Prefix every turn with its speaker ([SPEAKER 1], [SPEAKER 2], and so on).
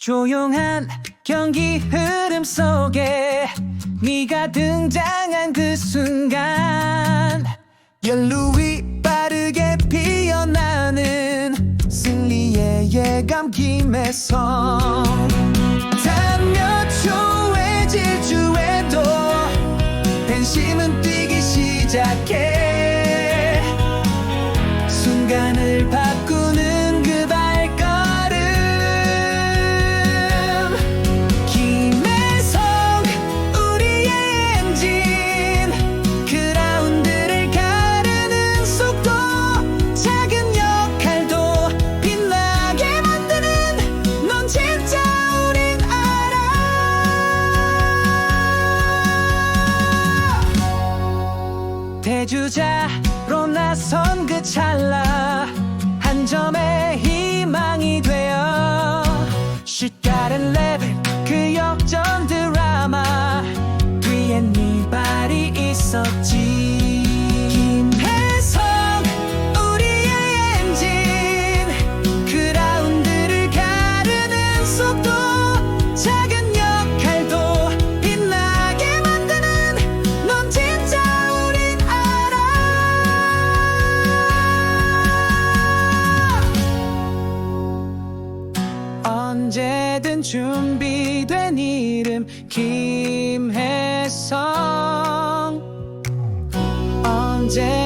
[SPEAKER 1] 조용한 경기 흐름 속에 네가 등장한 그 순간. 연루이 빠르게 피어나는 승리의 예감 김혜성. 단몇 초의 질주에도 팬심은 뛰기 시작해 대주자로 나선 그 찰나. 한 점의 희망이 되어 시다른 레벨 그 역전 드라마. 뒤엔 네 발이 있었지 언제든 준비된 이름 김혜성. 언제나 빛